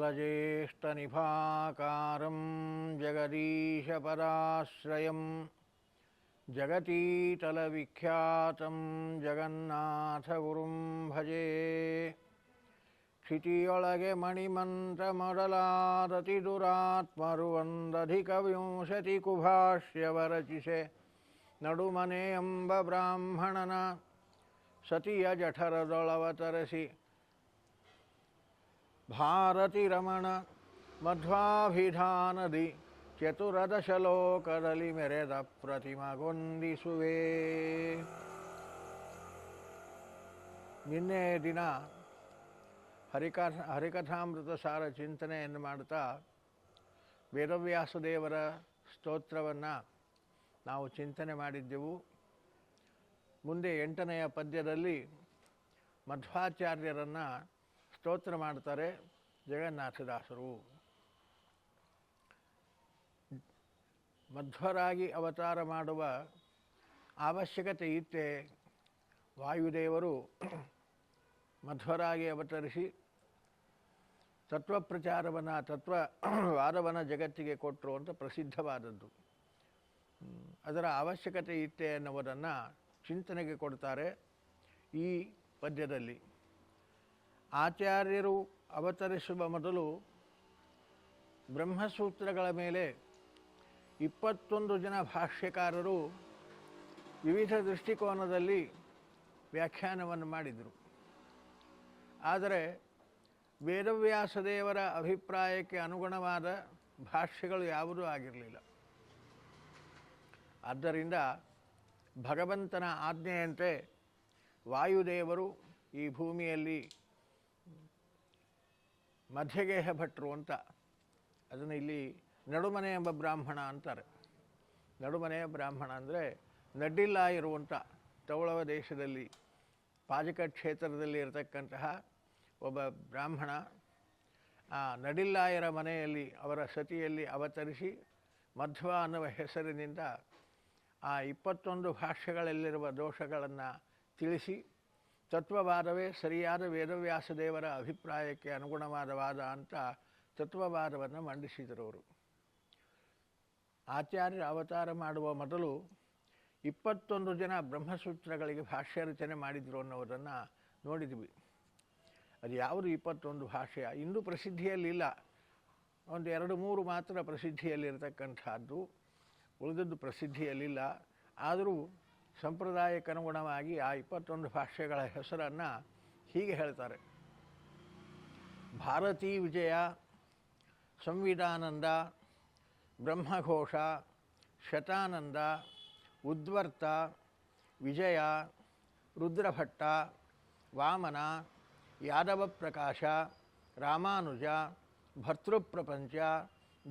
जलजेष्टनिभाकार जगदीशपराश्रय जगन्नाथ गुर भजे। क्षितिगे मणिमंत्रमलादति नडुमने नडुमनेंब ब्राह्मणन सती यजठरदवतरसी ಭಾರತಿ ರಮಣ ಮಧ್ವಾಭಿಧಾನದಿ ಚತುರದಶಲೋಕದಲ್ಲಿ ಮೆರೆದ ಪ್ರತಿಮಗೊಂದಿಸುವೆ ನಿನ್ನೆ ದಿನ ಹರಿಕಾ ಹರಿಕಥಾಮೃತ ಸಾರ ಚಿಂತನೆಯನ್ನು ಮಾಡ್ತಾ ವೇದವ್ಯಾಸ ದೇವರ ಸ್ತೋತ್ರವನ್ನು ನಾವು ಚಿಂತನೆ ಮಾಡಿದ್ದೆವು. ಮುಂದೆ ಎಂಟನೆಯ ಪದ್ಯದಲ್ಲಿ ಮಧ್ವಾಚಾರ್ಯರನ್ನು ಸ್ತೋತ್ರ ಮಾಡ್ತಾರೆ ಜಗನ್ನಾಥದಾಸರು. ಮಧ್ವರಾಗಿ ಅವತಾರ ಮಾಡುವ ಅವಶ್ಯಕತೆ ಇತ್ತೆ ವಾಯುದೇವರು ಮಧ್ವರಾಗಿ ಅವತರಿಸಿ ತತ್ವ ಪ್ರಚಾರವನ್ನು, ತತ್ವ ವಾದವನ್ನು ಜಗತ್ತಿಗೆ ಕೊಟ್ಟರು ಅಂತ ಪ್ರಸಿದ್ಧವಾದದ್ದು. ಅದರ ಅವಶ್ಯಕತೆ ಇತ್ತೆ ಅನ್ನುವುದನ್ನು ಚಿಂತನೆಗೆ ಕೊಡ್ತಾರೆ ಈ ಪದ್ಯದಲ್ಲಿ. ಆಚಾರ್ಯರು ಅವತರಿಸುವ ಮೊದಲು ಬ್ರಹ್ಮಸೂತ್ರಗಳ ಮೇಲೆ ಇಪ್ಪತ್ತೊಂದು ಜನ ಭಾಷ್ಯಕಾರರು ವಿವಿಧ ದೃಷ್ಟಿಕೋನದಲ್ಲಿ ವ್ಯಾಖ್ಯಾನವನ್ನು ಮಾಡಿದರು. ಆದರೆ ವೇದವ್ಯಾಸದೇವರ ಅಭಿಪ್ರಾಯಕ್ಕೆ ಅನುಗುಣವಾದ ಭಾಷ್ಯಗಳು ಯಾವುದೂ ಆಗಿರಲಿಲ್ಲ. ಆದ್ದರಿಂದ ಭಗವಂತನ ಆಜ್ಞೆಯಂತೆ ವಾಯುದೇವರು ಈ ಭೂಮಿಯಲ್ಲಿ ಮಧ್ಯಗೇಹ ಭಟ್ರು ಅಂತ ಅದನ್ನು ಇಲ್ಲಿ ನಡುಮನೆ ಎಂಬ ಬ್ರಾಹ್ಮಣ ಅಂತಾರೆ. ನಡುಮನೆಯ ಬ್ರಾಹ್ಮಣ ಅಂದರೆ ನಡ್ಡಿಲ್ಲ ಇರುವಂಥ ತವಳವ ದೇಶದಲ್ಲಿ, ಪಾಜಕ ಕ್ಷೇತ್ರದಲ್ಲಿ ಇರತಕ್ಕಂತಹ ಒಬ್ಬ ಬ್ರಾಹ್ಮಣ, ಆ ನಡಿಲ್ಲಾಯರ ಮನೆಯಲ್ಲಿ ಅವರ ಸತಿಯಲ್ಲಿ ಅವತರಿಸಿ ಮಧ್ವ ಅನ್ನುವ ಹೆಸರಿನಿಂದ ಆ ಇಪ್ಪತ್ತೊಂದು ಭಾಷೆಗಳಲ್ಲಿರುವ ದೋಷಗಳನ್ನು ತಿಳಿಸಿ ತತ್ವವಾದವೇ ಸರಿಯಾದ ವೇದವ್ಯಾಸದೇವರ ಅಭಿಪ್ರಾಯಕ್ಕೆ ಅನುಗುಣವಾದ ವಾದ ಅಂತ ತತ್ವವಾದವನ್ನು ಮಂಡಿಸಿದರು ಅವರು. ಆಚಾರ್ಯರ ಅವತಾರ ಮಾಡುವ ಮೊದಲು ಇಪ್ಪತ್ತೊಂದು ಜನ ಬ್ರಹ್ಮಸೂತ್ರಗಳಿಗೆ ಭಾಷ್ಯ ರಚನೆ ಮಾಡಿದರು ಅನ್ನೋದನ್ನು ನೋಡಿದ್ವಿ. ಅದು ಯಾವುದು ಇಪ್ಪತ್ತೊಂದು ಭಾಷೆಯ? ಇಂದು ಪ್ರಸಿದ್ಧಿಯಲ್ಲಿಲ್ಲ. ಒಂದು ಎರಡು ಮೂರು ಮಾತ್ರ ಪ್ರಸಿದ್ಧಿಯಲ್ಲಿರತಕ್ಕಂಥದ್ದು. ಉಳಿದದ್ದು ಪ್ರಸಿದ್ಧಿಯಲ್ಲಿಲ್ಲ. ಆದರೂ ಸಂಪ್ರದಾಯಕ್ಕನುಗುಣವಾಗಿ ಆ ಇಪ್ಪತ್ತೊಂದು ಭಾಷೆಗಳ ಹೆಸರನ್ನು ಹೀಗೆ ಹೇಳ್ತಾರೆ. ಭಾರತೀ ವಿಜಯ, ಸಂವಿಧಾನಂದ, ಬ್ರಹ್ಮಘೋಷ, ಶತಾನಂದ, ಉದ್ವರ್ತ, ವಿಜಯ, ರುದ್ರಭಟ್ಟ, ವಾಮನ, ಯಾದವ ಪ್ರಕಾಶ, ರಾಮಾನುಜ, ಭರ್ತೃಪ್ರಪಂಚ,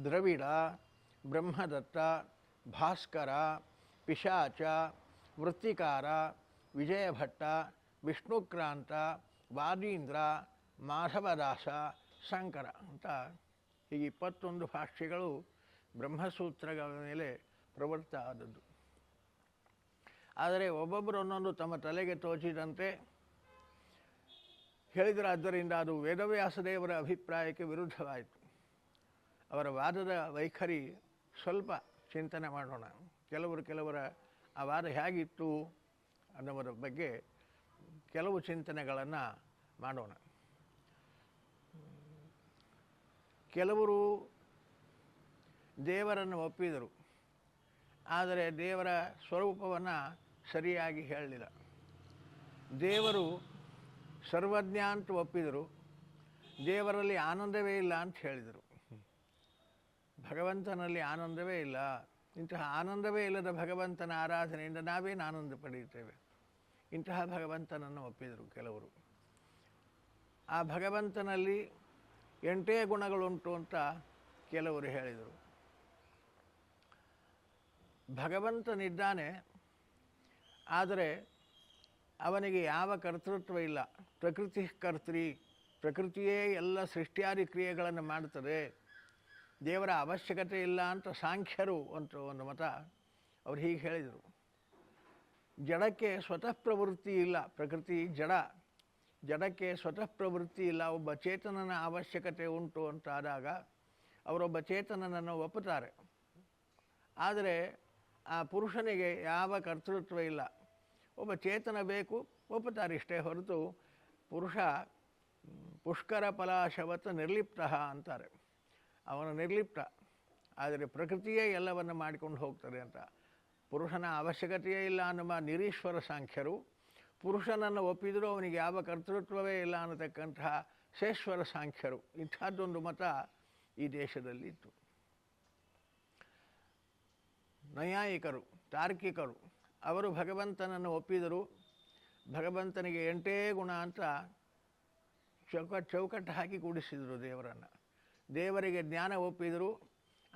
ದ್ರವಿಡ, ಬ್ರಹ್ಮದತ್ತ, ಭಾಸ್ಕರ, ಪಿಶಾಚ ವೃತ್ತಿಕಾರ, ವಿಜಯಭಟ್ಟ, ವಿಷ್ಣುಕ್ರಾಂತ, ವಾದೀಂದ್ರ, ಮಾಧವದಾಸ, ಶಂಕರ ಅಂತ ಈ ಇಪ್ಪತ್ತೊಂದು ಭಾಷ್ಯಗಳು ಬ್ರಹ್ಮಸೂತ್ರಗಳ ಮೇಲೆ ಪ್ರವೃತ್ತ ಆದದ್ದು. ಆದರೆ ಒಬ್ಬೊಬ್ಬರು ಒಂದೊಂದು ತಮ್ಮ ತಲೆಗೆ ತೋಚಿದಂತೆ ಹೇಳಿದರಾದ್ದರಿಂದ ಅದು ವೇದವ್ಯಾಸದೇವರ ಅಭಿಪ್ರಾಯಕ್ಕೆ ವಿರುದ್ಧವಾಯಿತು. ಅವರ ವಾದದ ವೈಖರಿ ಸ್ವಲ್ಪ ಚಿಂತನೆ ಮಾಡೋಣ. ಕೆಲವರು ಕೆಲವರ ಆ ವಾದ ಹೇಗಿತ್ತು ಅನ್ನೋದರ ಬಗ್ಗೆ ಕೆಲವು ಚಿಂತನೆಗಳನ್ನು ಮಾಡೋಣ. ಕೆಲವರು ದೇವರನ್ನು ಒಪ್ಪಿದರು, ಆದರೆ ದೇವರ ಸ್ವರೂಪವನ್ನು ಸರಿಯಾಗಿ ಹೇಳಲಿಲ್ಲ. ದೇವರು ಸರ್ವಜ್ಞ ಅಂತ ಒಪ್ಪಿದರು, ದೇವರಲ್ಲಿ ಆನಂದವೇ ಇಲ್ಲ ಅಂತ ಹೇಳಿದರು. ಭಗವಂತನಲ್ಲಿ ಆನಂದವೇ ಇಲ್ಲ ಇಂತಹ ಆನಂದವೇ ಇಲ್ಲದ ಭಗವಂತನ ಆರಾಧನೆಯಿಂದ ನಾವೇನು ಆನಂದ ಪಡೆಯುತ್ತೇವೆ. ಇಂತಹ ಭಗವಂತನನ್ನು ಒಪ್ಪಿದರು ಕೆಲವರು. ಆ ಭಗವಂತನಲ್ಲಿ ಎಂಟೇ ಗುಣಗಳುಂಟು ಅಂತ ಕೆಲವರು ಹೇಳಿದರು. ಭಗವಂತನಿದ್ದಾನೆ, ಆದರೆ ಅವನಿಗೆ ಯಾವ ಕರ್ತೃತ್ವ ಇಲ್ಲ. ಪ್ರಕೃತಿ ಕರ್ತೃ, ಪ್ರಕೃತಿಯೇ ಎಲ್ಲ ಸೃಷ್ಟಿಯಾದಿ ಕ್ರಿಯೆಗಳನ್ನು ಮಾಡುತ್ತದೆ. ದೇವರ ಅವಶ್ಯಕತೆ ಇಲ್ಲ ಅಂತ ಸಾಂಖ್ಯರು ಅಂತ ಒಂದು ಮತ ಅವ್ರು ಹೀಗೆ ಹೇಳಿದರು. ಜಡಕ್ಕೆ ಸ್ವತಃ ಪ್ರವೃತ್ತಿ ಇಲ್ಲ, ಪ್ರಕೃತಿ ಜಡ. ಜಡಕ್ಕೆ ಸ್ವತಃ ಪ್ರವೃತ್ತಿ ಇಲ್ಲ, ಒಬ್ಬ ಚೇತನನ ಅವಶ್ಯಕತೆ ಉಂಟು ಅಂತಾದಾಗ ಅವರೊಬ್ಬ ಚೇತನನನ್ನು ಒಪ್ಪುತ್ತಾರೆ. ಆದರೆ ಆ ಪುರುಷನಿಗೆ ಯಾವ ಕರ್ತೃತ್ವ ಇಲ್ಲ. ಒಬ್ಬ ಚೇತನ ಬೇಕು, ಒಪ್ಪುತ್ತಾರೆ ಇಷ್ಟೇ ಹೊರತು ಪುರುಷ, ಪುಷ್ಕರ ಫಲಾಶವತ್ ನಿರ್ಲಿಪ್ತ ಅಂತಾರೆ. ಅವನು ನಿರ್ಲಿಪ್ತ. ಆದರೆ ಪ್ರಕೃತಿಯೇ ಎಲ್ಲವನ್ನು ಮಾಡಿಕೊಂಡು ಹೋಗ್ತದೆ ಅಂತ. ಪುರುಷನ ಅವಶ್ಯಕತೆಯೇ ಇಲ್ಲ ಅನ್ನುವ ನಿರೀಶ್ವರ ಸಾಂಖ್ಯರು, ಪುರುಷನನ್ನು ಒಪ್ಪಿದರೂ ಅವನಿಗೆ ಯಾವ ಕರ್ತೃತ್ವವೇ ಇಲ್ಲ ಅನ್ನತಕ್ಕಂತಹ ಶೇಶ್ವರ ಸಾಂಖ್ಯರು. ಇಂಥದ್ದೊಂದು ಮತ ಈ ದೇಶದಲ್ಲಿ ಇತ್ತು ನೈಯಾಯಿಕರು, ತಾರ್ಕಿಕರು, ಅವರು ಭಗವಂತನನ್ನು ಒಪ್ಪಿದರು. ಭಗವಂತನಿಗೆ ಎಂಟೇ ಗುಣ ಅಂತ ಚೌಕ, ಚೌಕಟ್ಟು ಹಾಕಿ ಕೂಡಿಸಿದರು ದೇವರನ್ನು. ದೇವರಿಗೆ ಜ್ಞಾನ ಒಪ್ಪಿದರೂ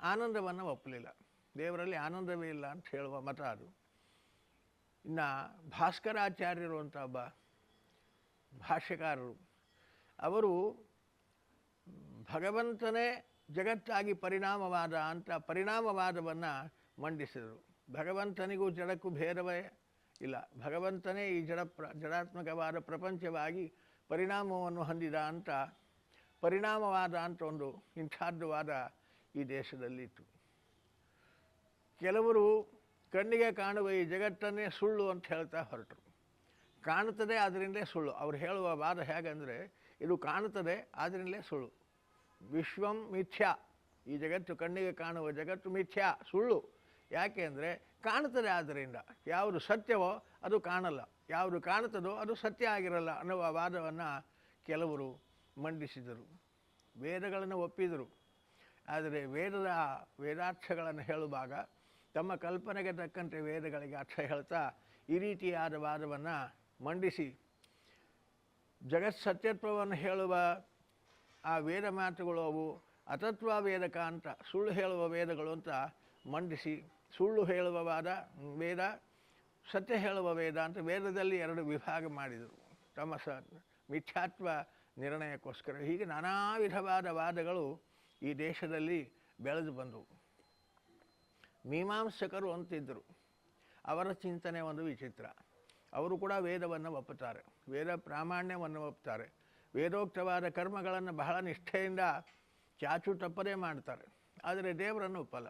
ಆನಂದವನ್ನು ಒಪ್ಪಲಿಲ್ಲ. ದೇವರಲ್ಲಿ ಆನಂದವೇ ಇಲ್ಲ ಅಂತ ಹೇಳುವ ಮತ ಅದು. ಇನ್ನು ಭಾಸ್ಕರಾಚಾರ್ಯರು ಅಂತ ಒಬ್ಬ ಭಾಷ್ಯಕಾರರು, ಅವರು ಭಗವಂತನೇ ಜಗತ್ತಾಗಿ ಪರಿಣಾಮವಾದ ಅಂತ ಪರಿಣಾಮವಾದವನ್ನು ಮಂಡಿಸಿದರು. ಭಗವಂತನಿಗೂ ಜಡಕ್ಕೂ ಭೇದವೇ ಇಲ್ಲ. ಭಗವಂತನೇ ಈ ಜಡ ಪ್ರ ಜಡಾತ್ಮಕವಾದ ಪ್ರಪಂಚವಾಗಿ ಪರಿಣಾಮವನ್ನು ಹೊಂದಿದ ಅಂತ ಪರಿಣಾಮವಾದ ಅಂತ ಒಂದು ಇಂಥದ್ದು ವಾದ ಈ ದೇಶದಲ್ಲಿತ್ತು. ಕೆಲವರು ಕಣ್ಣಿಗೆ ಕಾಣುವ ಈ ಜಗತ್ತನ್ನೇ ಸುಳ್ಳು ಅಂತ ಹೇಳ್ತಾ ಹೊರಟರು. ಕಾಣುತ್ತದೆ ಅದರಿಂದಲೇ ಸುಳ್ಳು. ಅವ್ರು ಹೇಳುವ ವಾದ ಹೇಗೆಂದರೆ, ಇದು ಕಾಣುತ್ತದೆ ಆದ್ದರಿಂದಲೇ ಸುಳ್ಳು. ವಿಶ್ವಂ ಮಿಥ್ಯಾ. ಈ ಜಗತ್ತು ಕಣ್ಣಿಗೆ ಕಾಣುವ ಜಗತ್ತು ಮಿಥ್ಯಾ, ಸುಳ್ಳು. ಯಾಕೆ ಅಂದರೆ, ಕಾಣುತ್ತದೆ ಆದ್ದರಿಂದ ಯಾವುದು ಸತ್ಯವೋ ಅದು ಕಾಣಲ್ಲ. ಯಾವುದು ಕಾಣುತ್ತದೋ ಅದು ಸತ್ಯ ಆಗಿರಲ್ಲ ಅನ್ನುವ ವಾದವನ್ನು ಕೆಲವರು ಮಂಡಿಸಿದರು, ವೇದಗಳನ್ನು ಒಪ್ಪಿದರು. ಆದರೆ ವೇದದ ವೇದಾರ್ಥಗಳನ್ನು ಹೇಳುವಾಗ ತಮ್ಮ ಕಲ್ಪನೆಗೆ ತಕ್ಕಂತೆ ವೇದಗಳಿಗೆ ಅರ್ಥ ಹೇಳ್ತಾ ಈ ರೀತಿಯಾದ ವಾದವನ್ನು ಮಂಡಿಸಿ. ಜಗತ್ ಸತ್ಯತ್ವವನ್ನು ಹೇಳುವ ಆ ವೇದ ಮಾತುಗಳು ಅವು, ಅತತ್ವ ವೇದಕ ಅಂತ, ಸುಳ್ಳು ಹೇಳುವ ವೇದಗಳು ಅಂತ ಮಂಡಿಸಿ. ಸುಳ್ಳು ಹೇಳುವ ವಾದ, ವೇದ, ಸತ್ಯ ಹೇಳುವ ವೇದ ಅಂತ ವೇದದಲ್ಲಿ ಎರಡು ವಿಭಾಗ ಮಾಡಿದರು. ತಮ್ಮ ಸ ಮಿಥ್ಯಾತ್ವ ನಿರ್ಣಯಕ್ಕೋಸ್ಕರ. ಹೀಗೆ ನಾನಾ ವಿಧವಾದ ವಾದಗಳು ಈ ದೇಶದಲ್ಲಿ ಬೆಳೆದು ಬಂದವು. ಮೀಮಾಂಸಕರು ಅಂತಿದ್ದರು ಅವರ ಚಿಂತನೆ ಒಂದು ವಿಚಿತ್ರ. ಅವರು ಕೂಡ ವೇದವನ್ನು ಒಪ್ಪುತ್ತಾರೆ. ವೇದ ಪ್ರಾಮಾಣ್ಯವನ್ನು ಒಪ್ಪುತ್ತಾರೆ. ವೇದೋಕ್ತವಾದ ಕರ್ಮಗಳನ್ನು ಬಹಳ ನಿಷ್ಠೆಯಿಂದ ಚಾಚು ತಪ್ಪದೇ ಮಾಡ್ತಾರೆ. ಆದರೆ ದೇವರನ್ನು ಒಪ್ಪಲ್ಲ.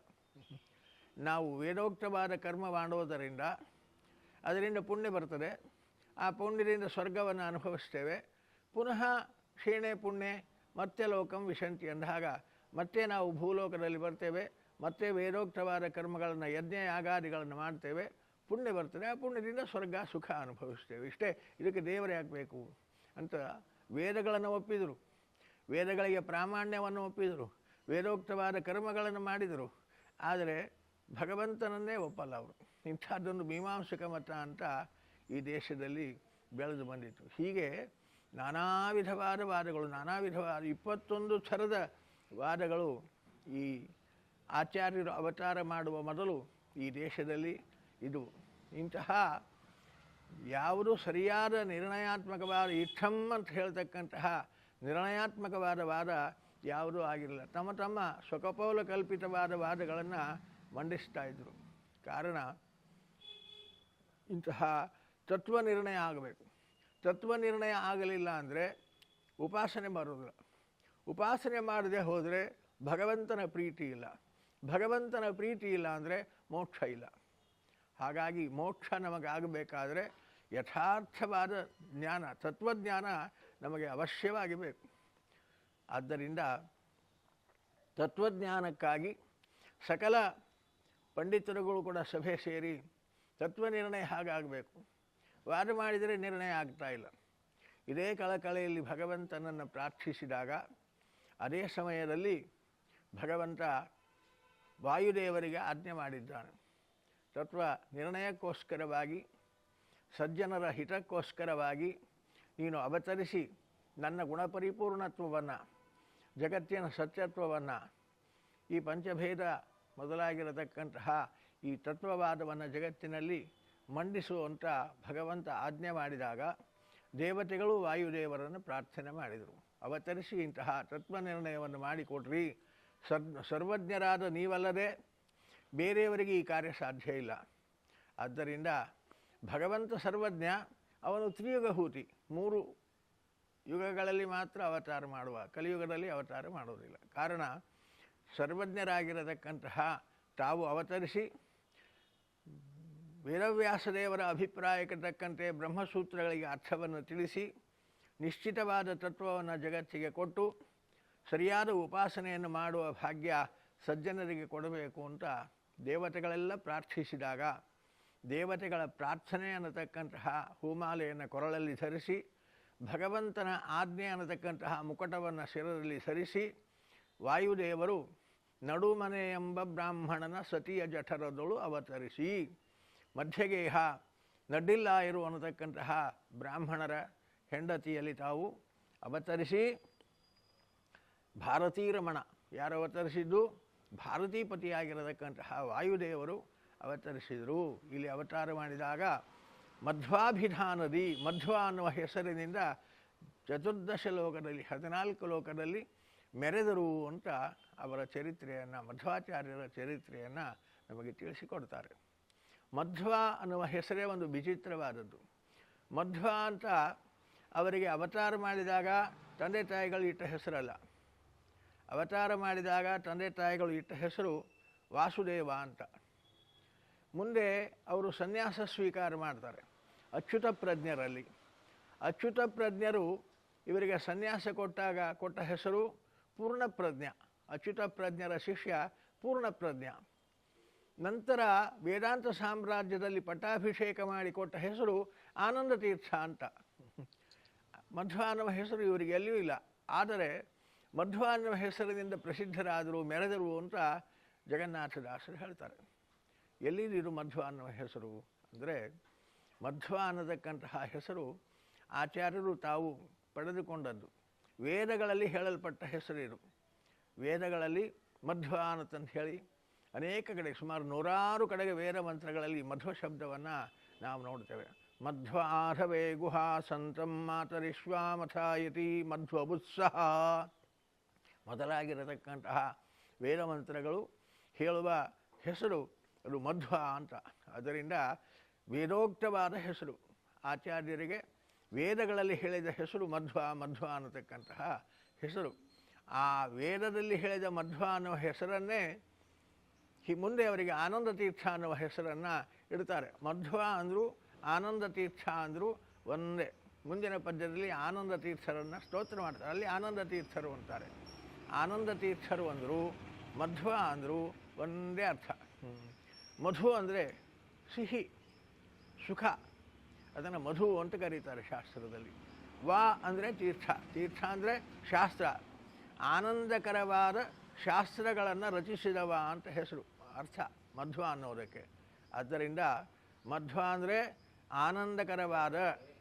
ನಾವು ವೇದೋಕ್ತವಾದ ಕರ್ಮ ಮಾಡುವುದರಿಂದ, ಅದರಿಂದ ಪುಣ್ಯ ಬರ್ತದೆ. ಆ ಪುಣ್ಯದಿಂದ ಸ್ವರ್ಗವನ್ನು ಅನುಭವಿಸ್ತೇವೆ. ಪುನಃ ಕ್ಷೀಣೆ ಪುಣ್ಯ, ಮತ್ತೆ ಲೋಕಂ ವಿಶಂತಿ ಅಂದಾಗ ಮತ್ತೆ ನಾವು ಭೂಲೋಕದಲ್ಲಿ ಬರ್ತೇವೆ, ಮತ್ತೆ ವೇದೋಕ್ತವಾದ ಕರ್ಮಗಳನ್ನು ಯಜ್ಞ ಯಾಗಾದಿಗಳನ್ನು ಮಾಡ್ತೇವೆ, ಪುಣ್ಯ ಬರ್ತದೆ, ಆ ಪುಣ್ಯದಿಂದ ಸ್ವರ್ಗ, ಸುಖ ಅನುಭವಿಸ್ತೇವೆ. ಇಷ್ಟೇ, ಇದಕ್ಕೆ ದೇವರೇ ಆಗಬೇಕು ಅಂತ ವೇದಗಳನ್ನು ಒಪ್ಪಿದರು. ವೇದಗಳಿಗೆ ಪ್ರಾಮಾಣ್ಯವನ್ನು ಒಪ್ಪಿದರು. ವೇದೋಕ್ತವಾದ ಕರ್ಮಗಳನ್ನು ಮಾಡಿದರು. ಆದರೆ ಭಗವಂತನನ್ನೇ ಒಪ್ಪಲ್ಲ ಅವರು. ಇಂಥದ್ದೊಂದು ಮೀಮಾಂಸಕ ಮತ ಅಂತ ಈ ದೇಶದಲ್ಲಿ ಬೆಳೆದು ಬಂದಿತ್ತು. ಹೀಗೆ ನಾನಾ ವಿಧವಾದ ವಾದಗಳು ನಾನಾ ವಿಧವಾದ ಇಪ್ಪತ್ತೊಂದು ಥರದ ವಾದಗಳು ಈ ಆಚಾರ್ಯರು ಅವತಾರ ಮಾಡುವ ಮೊದಲು ಈ ದೇಶದಲ್ಲಿ ಇದು. ಇಂತಹ ಯಾವುದು ಸರಿಯಾದ ನಿರ್ಣಯಾತ್ಮಕವಾದ ಇಟ್ಟಂ ಅಂತ ಹೇಳ್ತಕ್ಕಂತಹ ನಿರ್ಣಯಾತ್ಮಕವಾದ ವಾದ ಯಾವುದೂ ಆಗಿರಲಿಲ್ಲ. ತಮ್ಮ ತಮ್ಮ ಸ್ವಕಪೌಲ ಕಲ್ಪಿತವಾದ ವಾದಗಳನ್ನು ಮಂಡಿಸ್ತಾ ಇದ್ದರು ಕಾರಣ ಇಂತಹ ತತ್ವ ನಿರ್ಣಯ ಆಗಬೇಕು. ತತ್ವ ನಿರ್ಣಯ ಆಗಲಿಲ್ಲ ಅಂದರೆ ಉಪಾಸನೆ ಮಾಡೋದಿಲ್ಲ ಉಪಾಸನೆ ಮಾಡದೆ ಹೋದರೆ ಭಗವಂತನ ಪ್ರೀತಿ ಇಲ್ಲ. ಭಗವಂತನ ಪ್ರೀತಿ ಇಲ್ಲ ಅಂದರೆ ಮೋಕ್ಷ ಇಲ್ಲ. ಹಾಗಾಗಿ ಮೋಕ್ಷ ನಮಗಾಗಬೇಕಾದರೆ ಯಥಾರ್ಥವಾದ ಜ್ಞಾನ, ತತ್ವಜ್ಞಾನ ನಮಗೆ ಅವಶ್ಯವಾಗಿ ಬೇಕು. ಆದ್ದರಿಂದ ತತ್ವಜ್ಞಾನಕ್ಕಾಗಿ ಸಕಲ ಪಂಡಿತರುಗಳು ಕೂಡ ಸಭೆ ಸೇರಿ ತತ್ವ ನಿರ್ಣಯ ಹಾಗಾಗಬೇಕು. ವಾದ ಮಾಡಿದರೆ ನಿರ್ಣಯ ಆಗ್ತಾ ಇಲ್ಲ. ಇದೇ ಕಳಕಳೆಯಲ್ಲಿ ಭಗವಂತನನ್ನು ಪ್ರಾರ್ಥಿಸಿದಾಗ ಅದೇ ಸಮಯದಲ್ಲಿ ಭಗವಂತ ವಾಯುದೇವರಿಗೆ ಆಜ್ಞೆ ಮಾಡಿದ್ದಾನೆ. ತತ್ವ ನಿರ್ಣಯಕ್ಕೋಸ್ಕರವಾಗಿ, ಸಜ್ಜನರ ಹಿತಕ್ಕೋಸ್ಕರವಾಗಿ ನೀನು ಅವತರಿಸಿ ನನ್ನ ಗುಣಪರಿಪೂರ್ಣತ್ವವನ್ನು, ಜಗತ್ತಿನ ಸತ್ಯತ್ವವನ್ನು, ಈ ಪಂಚಭೇದ ಮೊದಲಾಗಿರತಕ್ಕಂತಹ ಈ ತತ್ವವಾದವನ್ನು ಜಗತ್ತಿನಲ್ಲಿ ಮಂಡಿಸುವಂಥ ಭಗವಂತ ಆಜ್ಞೆ ಮಾಡಿದಾಗ ದೇವತೆಗಳು ವಾಯುದೇವರನ್ನು ಪ್ರಾರ್ಥನೆ ಮಾಡಿದರು. ಅವತರಿಸಿ ಇಂತಹ ತತ್ವನಿರ್ಣಯವನ್ನು ಮಾಡಿಕೊಡ್ರಿ. ಸರ್ ಸರ್ವಜ್ಞರಾದ ನೀವಲ್ಲದೆ ಬೇರೆಯವರಿಗೆ ಈ ಕಾರ್ಯ ಸಾಧ್ಯ ಇಲ್ಲ. ಆದ್ದರಿಂದ ಭಗವಂತ ಸರ್ವಜ್ಞ, ಅವನು ತ್ರಿಯುಗಹೂತಿ ಮೂರು ಯುಗಗಳಲ್ಲಿ ಮಾತ್ರ ಅವತಾರ ಮಾಡುವ, ಕಲಿಯುಗದಲ್ಲಿ ಅವತಾರ ಮಾಡುವುದಿಲ್ಲ ಕಾರಣ ಸರ್ವಜ್ಞರಾಗಿರತಕ್ಕಂತಹ ತಾವು ಅವತರಿಸಿ ವೇದವ್ಯಾಸದೇವರ ಅಭಿಪ್ರಾಯಕ್ಕೆ ತಕ್ಕಂತೆ ಬ್ರಹ್ಮಸೂತ್ರಗಳಿಗೆ ಅರ್ಥವನ್ನು ತಿಳಿಸಿ, ನಿಶ್ಚಿತವಾದ ತತ್ವವನ್ನು ಜಗತ್ತಿಗೆ ಕೊಟ್ಟು, ಸರಿಯಾದ ಉಪಾಸನೆಯನ್ನು ಮಾಡುವ ಭಾಗ್ಯ ಸಜ್ಜನರಿಗೆ ಕೊಡಬೇಕು ಅಂತ ದೇವತೆಗಳೆಲ್ಲ ಪ್ರಾರ್ಥಿಸಿದಾಗ, ದೇವತೆಗಳ ಪ್ರಾರ್ಥನೆ ಅನ್ನತಕ್ಕಂತಹ ಹೂಮಾಲೆಯನ್ನು ಕೊರಳಲ್ಲಿ ಧರಿಸಿ, ಭಗವಂತನ ಆಜ್ಞೆ ಅನ್ನತಕ್ಕಂತಹ ಮುಕಟವನ್ನು ಶಿರದಲ್ಲಿ ಸರಿಸಿ, ವಾಯುದೇವರು ನಡುಮನೆ ಎಂಬ ಬ್ರಾಹ್ಮಣನ ಸತಿಯ ಜಠರದೊಳು ಅವತರಿಸಿ. ಮಧ್ಯಗೇಹ ನಡ್ಡಿಲ್ಲಾಯರು ಅನ್ನತಕ್ಕಂತಹ ಬ್ರಾಹ್ಮಣರ ಹೆಂಡತಿಯಲ್ಲಿ ತಾವು ಅವತರಿಸಿ ಭಾರತೀ ರಮಣ ಯಾರು ಅವತರಿಸಿದ್ದು? ಭಾರತೀಪತಿಯಾಗಿರತಕ್ಕಂತಹ ವಾಯುದೇವರು ಅವತರಿಸಿದರು. ಇಲ್ಲಿ ಅವತಾರ ಮಾಡಿದಾಗ ಮಧ್ವಾಭಿಧಾನದಿ, ಮಧ್ವ ಅನ್ನುವ ಹೆಸರಿನಿಂದ ಚತುರ್ದಶ ಲೋಕದಲ್ಲಿ, ಹದಿನಾಲ್ಕು ಲೋಕದಲ್ಲಿ ಮೆರೆದರು ಅಂತ ಅವರ ಚರಿತ್ರೆಯನ್ನು, ಮಧ್ವಾಚಾರ್ಯರ ಚರಿತ್ರೆಯನ್ನು ನಮಗೆ ತಿಳಿಸಿಕೊಡ್ತಾರೆ. ಮಧ್ವ ಅನ್ನುವ ಹೆಸರೇ ಒಂದು ವಿಚಿತ್ರವಾದದ್ದು. ಮಧ್ವ ಅಂತ ಅವರಿಗೆ ಅವತಾರ ಮಾಡಿದಾಗ ತಂದೆ ತಾಯಿಗಳು ಇಟ್ಟ ಹೆಸರಲ್ಲ. ಅವತಾರ ಮಾಡಿದಾಗ ತಂದೆ ತಾಯಿಗಳು ಇಟ್ಟ ಹೆಸರು ವಾಸುದೇವ ಅಂತ. ಮುಂದೆ ಅವರು ಸನ್ಯಾಸ ಸ್ವೀಕಾರ ಮಾಡ್ತಾರೆ ಅಚ್ಯುತ ಪ್ರಜ್ಞರಲ್ಲಿ. ಅಚ್ಯುತ ಪ್ರಜ್ಞರು ಇವರಿಗೆ ಸನ್ಯಾಸ ಕೊಟ್ಟಾಗ ಕೊಟ್ಟ ಹೆಸರು ಪೂರ್ಣಪ್ರಜ್ಞ. ಅಚ್ಯುತ ಪ್ರಜ್ಞರ ಶಿಷ್ಯ ಪೂರ್ಣಪ್ರಜ್ಞ. ನಂತರ ವೇದಾಂತ ಸಾಮ್ರಾಜ್ಯದಲ್ಲಿ ಪಟ್ಟಾಭಿಷೇಕ ಮಾಡಿ ಕೊಟ್ಟ ಹೆಸರು ಆನಂದ ತೀರ್ಥ ಅಂತ. ಮಧ್ವಾನವ ಹೆಸರು ಇವರಿಗೆ ಎಲ್ಲಿಯೂ ಇಲ್ಲ. ಆದರೆ ಮಧ್ವಾನವ ಹೆಸರಿನಿಂದ ಪ್ರಸಿದ್ಧರಾದರು ಮೆರೆದರು ಅಂತ ಜಗನ್ನಾಥದಾಸರು ಹೇಳ್ತಾರೆ. ಎಲ್ಲಿದಿರು ಮಧ್ವ ಅನ್ನುವ ಹೆಸರು? ಅಂದರೆ ಮಧ್ವ ಅನ್ನತಕ್ಕಂತಹ ಹೆಸರು ಆಚಾರ್ಯರು ತಾವು ಪಡೆದುಕೊಂಡದ್ದು. ವೇದಗಳಲ್ಲಿ ಹೇಳಲ್ಪಟ್ಟ ಹೆಸರಿರು ವೇದಗಳಲ್ಲಿ ಮಧ್ವ ಅನ್ನತಂತ ಹೇಳಿ ಅನೇಕ ಕಡೆ, ಸುಮಾರು ನೂರಾರು ಕಡೆಗೆ ವೇದ ಮಂತ್ರಗಳಲ್ಲಿ ಮಧ್ವ ಶಬ್ದವನ್ನು ನಾವು ನೋಡ್ತೇವೆ. ಮಧ್ವ ಆಧವೇ ಗುಹಾ ಸಂತಂ ಮಾತರಿಶ್ವಾಮಥಾಯತಿ ಉತ್ಸಹ ಮೊದಲಾಗಿರತಕ್ಕಂತಹ ವೇದ ಮಂತ್ರಗಳು ಹೇಳುವ ಹೆಸರು ಅದು ಮಧ್ವ ಅಂತ. ಅದರಿಂದ ವೇದೋಕ್ತವಾದ ಹೆಸರು. ಆಚಾರ್ಯರಿಗೆ ವೇದಗಳಲ್ಲಿ ಹೇಳಿದ ಹೆಸರು ಮಧ್ವ ಮಧ್ವ ಅನ್ನತಕ್ಕಂತಹ ಹೆಸರು. ಆ ವೇದದಲ್ಲಿ ಹೇಳಿದ ಮಧ್ವ ಅನ್ನುವ ಹೆಸರನ್ನೇ ಹಿ ಮುಂದೆ ಅವರಿಗೆ ಆನಂದ ತೀರ್ಥ ಅನ್ನುವ ಹೆಸರನ್ನು ಇಡ್ತಾರೆ. ಮಧ್ವ ಅಂದರು ಆನಂದ ತೀರ್ಥ ಅಂದರು ಒಂದೇ. ಮುಂದಿನ ಪದ್ಯದಲ್ಲಿ ಆನಂದ ತೀರ್ಥರನ್ನು ಸ್ತೋತ್ರ ಮಾಡ್ತಾರೆ. ಅಲ್ಲಿ ಆನಂದ ತೀರ್ಥರು ಅಂತಾರೆ. ಆನಂದ ತೀರ್ಥರು ಅಂದರು ಮಧ್ವ ಅಂದರು ಒಂದೇ ಅರ್ಥ. ಮಧು ಅಂದರೆ ಸಿಹಿ, ಸುಖ. ಅದನ್ನು ಮಧು ಅಂತ ಕರೀತಾರೆ ಶಾಸ್ತ್ರದಲ್ಲಿ. ವಾ ಅಂದರೆ ತೀರ್ಥ. ತೀರ್ಥ ಅಂದರೆ ಶಾಸ್ತ್ರ. ಆನಂದಕರವಾದ ಶಾಸ್ತ್ರಗಳನ್ನು ರಚಿಸಿದವ ಅಂತ ಹೆಸರು, ಅರ್ಥ ಮಧ್ವ ಅನ್ನೋದಕ್ಕೆ. ಆದ್ದರಿಂದ ಮಧ್ವ ಅಂದರೆ ಆನಂದಕರವಾದ,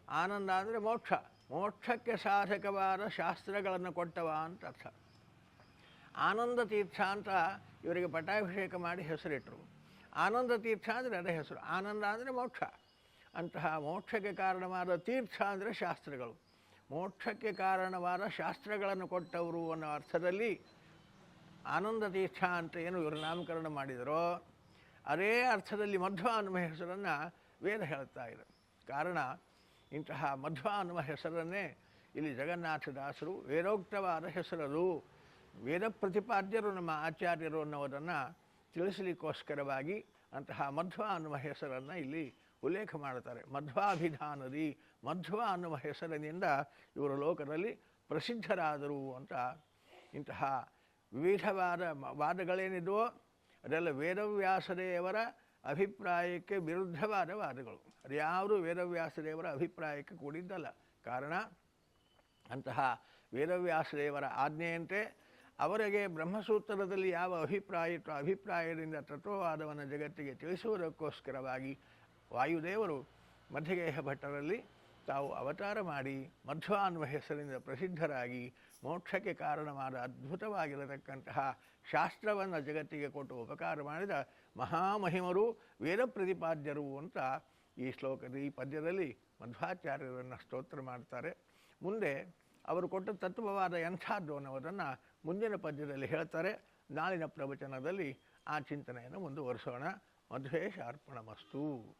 ಆನಂದ ಅಂದರೆ ಮೋಕ್ಷ, ಮೋಕ್ಷಕ್ಕೆ ಸಾಧಕವಾದ ಶಾಸ್ತ್ರಗಳನ್ನು ಕೊಟ್ಟವ ಅಂತ ಅರ್ಥ. ಆನಂದ ತೀರ್ಥ ಅಂತ ಇವರಿಗೆ ಪಟ್ಟಾಭಿಷೇಕ ಮಾಡಿ ಹೆಸರಿಟ್ಟರು ಆನಂದ ತೀರ್ಥ ಅಂದರೆ ಅದೇ ಹೆಸರು, ಆನಂದ ಅಂದರೆ ಮೋಕ್ಷ. ಅಂತಹ ಮೋಕ್ಷಕ್ಕೆ ಕಾರಣವಾದ ತೀರ್ಥ ಅಂದರೆ ಶಾಸ್ತ್ರಗಳು. ಮೋಕ್ಷಕ್ಕೆ ಕಾರಣವಾದ ಶಾಸ್ತ್ರಗಳನ್ನು ಕೊಟ್ಟವರು ಅನ್ನೋ ಅರ್ಥದಲ್ಲಿ ಆನಂದ ತೀರ್ಥ ಅಂತ ಏನು ಇವರು ನಾಮಕರಣ ಮಾಡಿದರೋ, ಅದೇ ಅರ್ಥದಲ್ಲಿ ಮಧ್ವ ಅನ್ನುವ ಹೆಸರನ್ನು ವೇದ ಹೇಳ್ತಾ ಇದೆ. ಕಾರಣ, ಇಂತಹ ಮಧ್ವ ಅನ್ನುವ ಹೆಸರನ್ನೇ ಇಲ್ಲಿ ಜಗನ್ನಾಥದಾಸರು ವೇದೋಕ್ತವಾದ ಹೆಸರದು. ವೇದ ಪ್ರತಿಪಾದ್ಯರು, ನಮ್ಮ ಆಚಾರ್ಯರು ಅನ್ನೋದನ್ನು ತಿಳಿಸಲಿಕ್ಕೋಸ್ಕರವಾಗಿ ಅಂತಹ ಮಧ್ವ ಅನ್ನುವ ಹೆಸರನ್ನು ಇಲ್ಲಿ ಉಲ್ಲೇಖ ಮಾಡ್ತಾರೆ. ಮಧ್ವಾಭಿಧಾನದಿ ಮಧ್ವ ಅನ್ನುವ ಹೆಸರಿನಿಂದ ಇವರು ಲೋಕದಲ್ಲಿ ಪ್ರಸಿದ್ಧರಾದರು ಅಂತ ಇಂತಹ ವಿವಿಧವಾದ ವಾದಗಳೇನಿದವೋ ಅದೆಲ್ಲ ವೇದವ್ಯಾಸದೇವರ ಅಭಿಪ್ರಾಯಕ್ಕೆ ವಿರುದ್ಧವಾದ ವಾದಗಳು. ಅದು ಯಾವುದೂ ವೇದವ್ಯಾಸದೇವರ ಅಭಿಪ್ರಾಯಕ್ಕೆ ಕೂಡಿದ್ದಲ್ಲ. ಕಾರಣ, ಅಂತಹ ವೇದವ್ಯಾಸದೇವರ ಆಜ್ಞೆಯಂತೆ ಅವರಿಗೆ ಬ್ರಹ್ಮಸೂತ್ರದಲ್ಲಿ ಯಾವ ಅಭಿಪ್ರಾಯ ಇತ್ತು ಅಭಿಪ್ರಾಯದಿಂದ ತತ್ವವಾದವನ್ನು ಜಗತ್ತಿಗೆ ತಿಳಿಸುವುದಕ್ಕೋಸ್ಕರವಾಗಿ ವಾಯುದೇವರು ಮಧ್ಯಗೇಹ ಭಟ್ಟರಲ್ಲಿ ತಾವು ಅವತಾರ ಮಾಡಿ ಮಧ್ವ ಹೆಸರಿಂದ ಪ್ರಸಿದ್ಧರಾಗಿ ಮೋಕ್ಷಕ್ಕೆ ಕಾರಣವಾದ ಅದ್ಭುತವಾಗಿರತಕ್ಕಂತಹ ಶಾಸ್ತ್ರವನ್ನು ಜಗತ್ತಿಗೆ ಕೊಟ್ಟು ಉಪಕಾರ ಮಾಡಿದ ಮಹಾಮಹಿಮರು ವೇದ ಪ್ರತಿಪಾದ್ಯರು ಅಂತ ಈ ಶ್ಲೋಕದ ಈ ಪದ್ಯದಲ್ಲಿ ಮಧ್ವಾಚಾರ್ಯರನ್ನು ಸ್ತೋತ್ರ ಮಾಡ್ತಾರೆ. ಮುಂದೆ ಅವರು ಕೊಟ್ಟ ತತ್ವವಾದ ಎಂಥದ್ದು ಅನ್ನೋದನ್ನು ಮುಂದಿನ ಪದ್ಯದಲ್ಲಿ ಹೇಳ್ತಾರೆ. ನಾಳಿನ ಪ್ರವಚನದಲ್ಲಿ ಆ ಚಿಂತನೆಯನ್ನು ಮುಂದುವರಿಸೋಣ. ಮಧ್ವೇಶ ಅರ್ಪಣಮಸ್ತು.